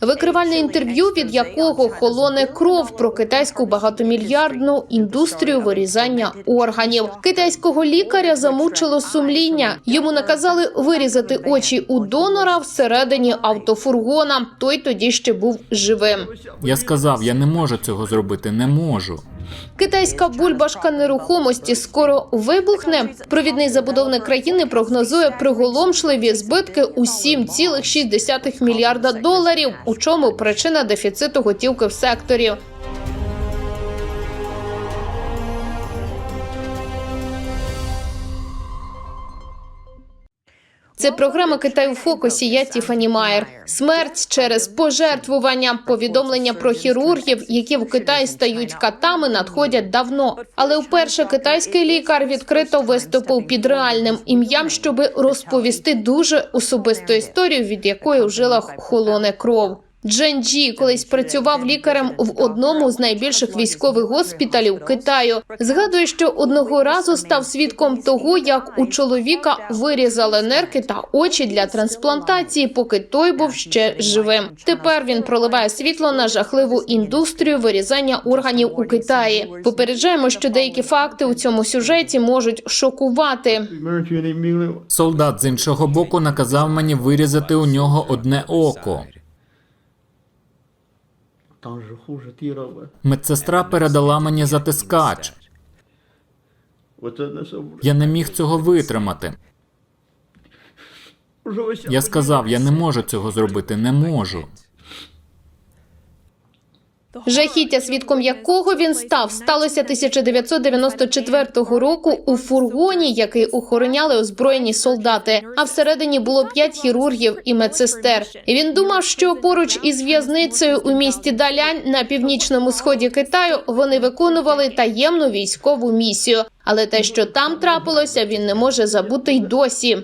Викривальне інтерв'ю, від якого холоне кров про китайську багатомільярдну індустрію вирізання органів. Китайського лікаря замучило сумління. Йому наказали вирізати очі у донора всередині автофургона. Той тоді ще був живим. Я сказав, я не можу цього зробити, не можу. Китайська бульбашка нерухомості скоро вибухне. Провідний забудовник країни прогнозує приголомшливі збитки у 7,6 мільярда доларів. У чому причина дефіциту готівки в секторі? Це програма Китай у фокусі. Я Тіфані Майер. Смерть через пожертвування. Повідомлення про хірургів, які в Китаї стають катами, надходять давно. Але вперше китайський лікар відкрито виступив під реальним ім'ям, щоби розповісти дуже особисту історію, від якої в жилах холоне кров. Джен Джі колись працював лікарем в одному з найбільших військових госпіталів Китаю. Згадує, що одного разу став свідком того, як у чоловіка вирізали нерки та очі для трансплантації, поки той був ще живим. Тепер він проливає світло на жахливу індустрію вирізання органів у Китаї. Попереджаємо, що деякі факти у цьому сюжеті можуть шокувати. Солдат з іншого боку наказав мені вирізати у нього одне око. Медсестра передала мені затискач. Я не міг цього витримати. Я сказав, я не можу цього зробити, не можу. Жахіття, свідком якого він став, сталося 1994 року у фургоні, який охороняли озброєні солдати. А всередині було п'ять хірургів і медсестер. Він думав, що поруч із в'язницею у місті Далянь на північному сході Китаю вони виконували таємну військову місію. Але те, що там трапилося, він не може забути й досі.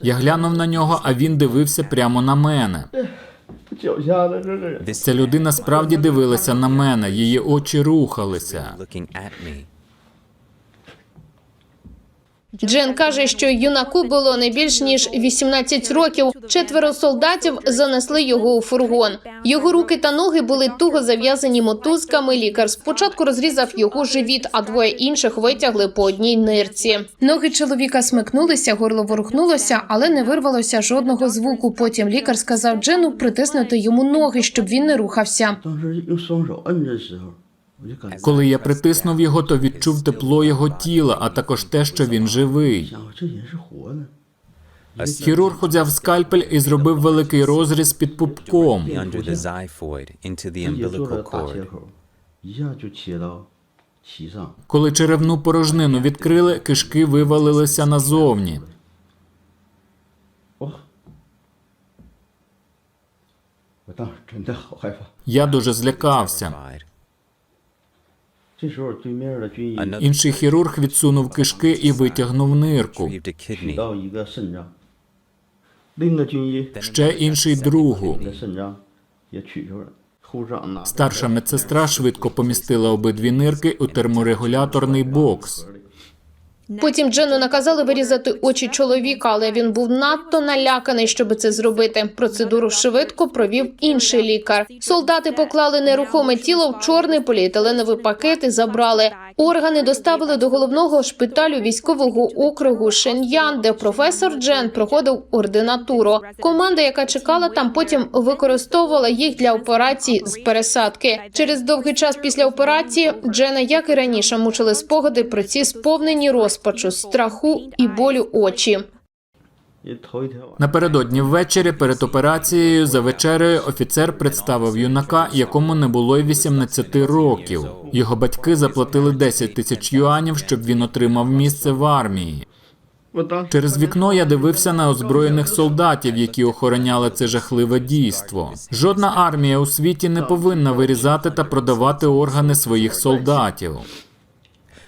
Я глянув на нього, а він дивився прямо на мене. Ця людина справді дивилася на мене, її очі рухалися. Джен каже, що юнаку було не більш ніж 18 років. Четверо солдатів занесли його у фургон. Його руки та ноги були туго зав'язані мотузками. Лікар спочатку розрізав його живіт, а двоє інших витягли по одній нирці. Ноги чоловіка смикнулися, горло ворухнулося, але не вирвалося жодного звуку. Потім лікар сказав Джену притиснути йому ноги, щоб він не рухався. Коли я притиснув його, то відчув тепло його тіла, а також те, що він живий. Хірург узяв скальпель і зробив великий розріз під пупком. Коли черевну порожнину відкрили, кишки вивалилися назовні. Я дуже злякався. Інший хірург відсунув кишки і витягнув нирку. Ще інший другу. Старша медсестра швидко помістила обидві нирки у терморегуляторний бокс. Потім Джену наказали вирізати очі чоловіка, але він був надто наляканий, щоб це зробити. Процедуру швидко провів інший лікар. Солдати поклали нерухоме тіло в чорний поліетиленовий пакет і забрали. Органи доставили до головного шпиталю військового округу Шеньян, де професор Джен проходив ординатуру. Команда, яка чекала там, потім використовувала їх для операції з пересадки. Через довгий час після операції Джена, як і раніше, мучили спогади про ці сповнені розпачу, страху і болю очі. Напередодні ввечері перед операцією за вечерею офіцер представив юнака, якому не було й 18 років. Його батьки заплатили 10 тисяч юанів, щоб він отримав місце в армії. Через вікно я дивився на озброєних солдатів, які охороняли це жахливе дійство. Жодна армія у світі не повинна вирізати та продавати органи своїх солдатів.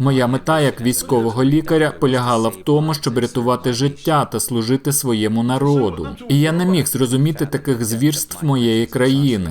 Моя мета як військового лікаря полягала в тому, щоб рятувати життя та служити своєму народу. І я не міг зрозуміти таких звірств моєї країни.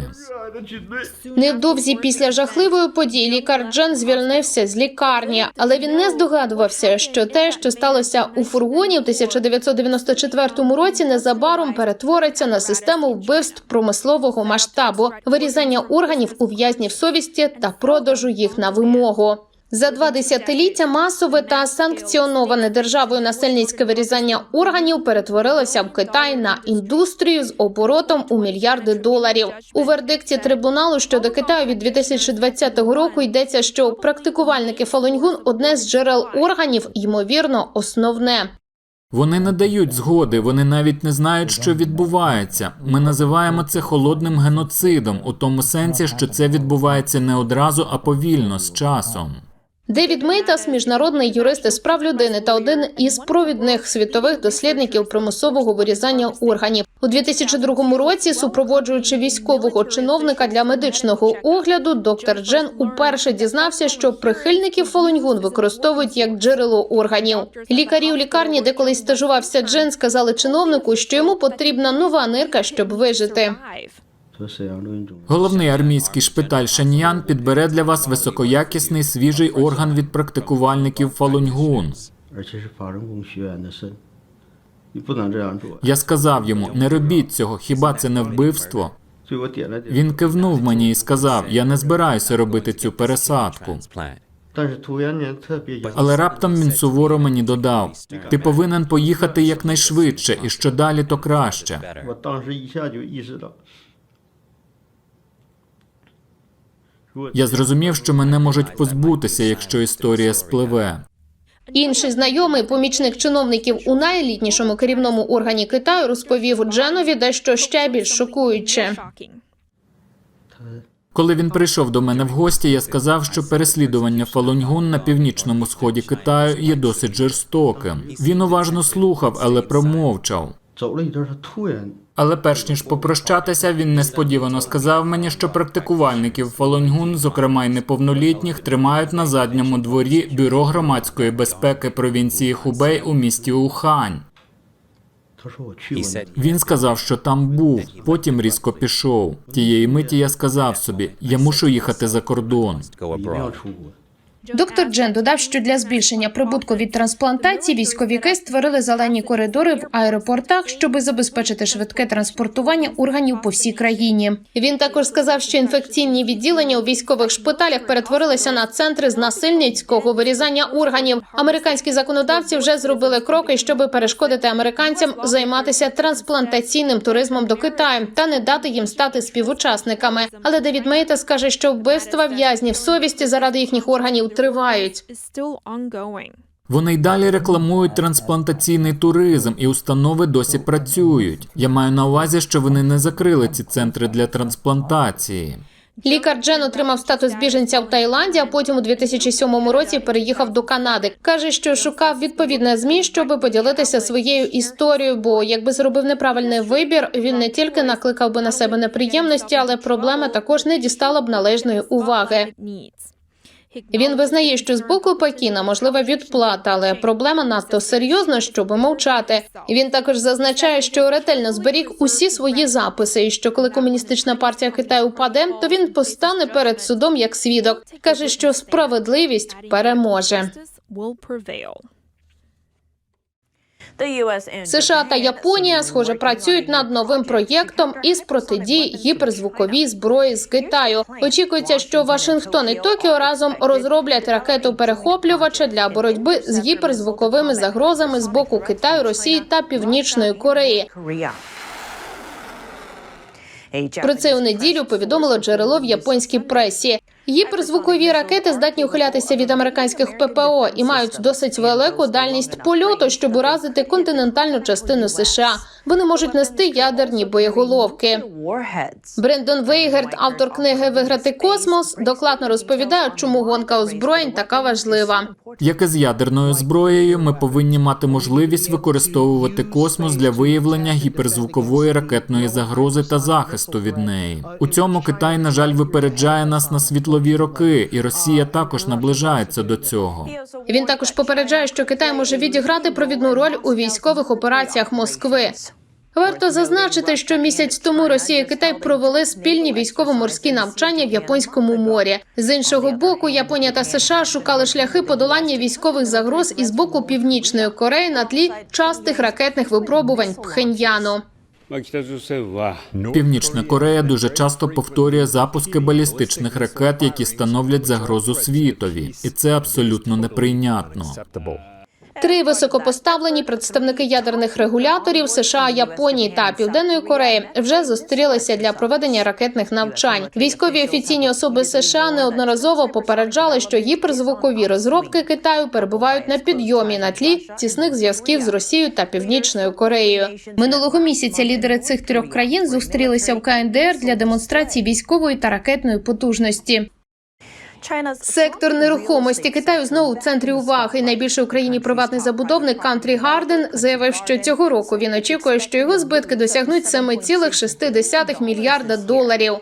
Невдовзі після жахливої події лікар Джен звільнився з лікарні, але він не здогадувався, що те, що сталося у фургоні в 1994 році, незабаром перетвориться на систему вбивств промислового масштабу, вирізання органів у в'язнів совісті та продажу їх на вимогу. За два десятиліття масове та санкціоноване державою насильницьке вирізання органів перетворилося в Китай на індустрію з оборотом у мільярди доларів. У вердикті трибуналу щодо Китаю від 2020 року йдеться, що практикувальники Фалуньгун одне з джерел органів, ймовірно, основне. Вони не дають згоди, вони навіть не знають, що відбувається. Ми називаємо це холодним геноцидом у тому сенсі, що це відбувається не одразу, а повільно з часом. Девід Мейтас, міжнародний юрист із прав людини та один із провідних світових дослідників примусового вирізання органів. У 2002 році, супроводжуючи військового чиновника для медичного огляду, доктор Джен уперше дізнався, що прихильників Фолуньгун використовують як джерело органів. Лікарі у лікарні, де колись стажувався Джен, сказали чиновнику, що йому потрібна нова нирка, щоб вижити. Головний армійський шпиталь Шаньян підбере для вас високоякісний свіжий орган від практикувальників Фалуньгун. Я сказав йому, не робіть цього, хіба це не вбивство? Він кивнув мені і сказав: Я не збираюся робити цю пересадку. Але раптом він суворо мені додав: ти повинен поїхати якнайшвидше, і що далі, то краще. Я зрозумів, що мене можуть позбутися, якщо історія спливе. Інший знайомий помічник чиновників у найелітнішому керівному органі Китаю розповів Дженові дещо ще більш шокуюче. Коли він прийшов до мене в гості, я сказав, що переслідування Фалуньгун на північному сході Китаю є досить жорстоким. Він уважно слухав, але промовчав. Але перш ніж попрощатися, він несподівано сказав мені, що практикувальників Фалонгун, зокрема й неповнолітніх, тримають на задньому дворі бюро громадської безпеки провінції Хубей у місті Ухань. Він сказав, що там був, потім різко пішов. Тієї миті я сказав собі, я мушу їхати за кордон. Доктор Джен додав, що для збільшення прибутку від трансплантації військовики створили зелені коридори в аеропортах, щоб забезпечити швидке транспортування органів по всій країні. Він також сказав, що інфекційні відділення у військових шпиталях перетворилися на центри з насильницького вирізання органів. Американські законодавці вже зробили кроки, щоб перешкодити американцям займатися трансплантаційним туризмом до Китаю та не дати їм стати співучасниками. Але Девід Мейтас каже, що вбивства в'язнів совісті заради їхніх органів тривають. Вони й далі рекламують трансплантаційний туризм, і установи досі працюють. Я маю на увазі, що вони не закрили ці центри для трансплантації. Лікар Джен отримав статус біженця в Таїланді, а потім у 2007 році переїхав до Канади. каже, що шукав відповідне змі, щоб поділитися своєю історією. Бо якби зробив неправильний вибір, він не тільки накликав би на себе неприємності, але проблема також не дістала б належної уваги. Він визнає, що з боку Пекіна можлива відплата, але проблема надто серйозна, щоб мовчати. Він також зазначає, що ретельно зберіг усі свої записи, і що коли комуністична партія Китаю паде, то він постане перед судом як свідок. каже, що справедливість переможе. США та Японія, схоже, працюють над новим проєктом із протидії гіперзвуковій зброї з Китаю. Очікується, що Вашингтон і Токіо разом розроблять ракету перехоплювача для боротьби з гіперзвуковими загрозами з боку Китаю, Росії та Північної Кореї. Про це у неділю повідомило джерело в японській пресі. Гіперзвукові ракети здатні ухилятися від американських ППО і мають досить велику дальність польоту, щоб уразити континентальну частину США. Вони можуть нести ядерні боєголовки. Брендон Вейгерт, автор книги Виграти космос, докладно розповідає, чому гонка озброєнь така важлива. Як і з ядерною зброєю, ми повинні мати можливість використовувати космос для виявлення гіперзвукової ракетної загрози та захисту від неї. У цьому Китай, на жаль, випереджає нас на світлові роки, і Росія також наближається до цього. Він також попереджає, що Китай може відіграти провідну роль у військових операціях Москви. Варто зазначити, що місяць тому Росія і Китай провели спільні військово-морські навчання в Японському морі. З іншого боку, Японія та США шукали шляхи подолання військових загроз із боку Північної Кореї на тлі частих ракетних випробувань Пхеньяну. Північна Корея дуже часто повторює запуски балістичних ракет, які становлять загрозу світові, і це абсолютно неприйнятно. Три високопоставлені представники ядерних регуляторів США, Японії та Південної Кореї вже зустрілися для проведення ракетних навчань. Військові офіційні особи США неодноразово попереджали, що гіперзвукові розробки Китаю перебувають на підйомі на тлі тісних зв'язків з Росією та Північною Кореєю. Минулого місяця лідери цих трьох країн зустрілися в КНДР для демонстрації військової та ракетної потужності. Сектор нерухомості Китаю знову в центрі уваги. Найбільший в Україні приватний забудовник Кантрі Гарден заявив, що цього року він очікує, що його збитки досягнуть 7,6 мільярда доларів.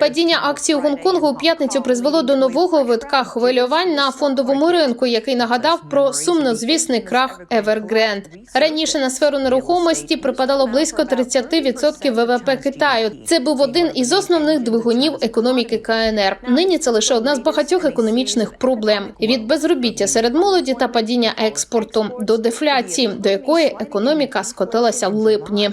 Падіння акцій у Гонконгу у п'ятницю призвело до нового витка хвилювань на фондовому ринку, який нагадав про сумнозвісний крах Evergrande. Раніше на сферу нерухомості припадало близько 30% ВВП Китаю. Це був один із основних двигунів економіки КНР. Нині це лише одна з багатьох економічних проблем від безробіття серед молоді та падіння експорту до дефляції, до якої економіка скотилася в липні.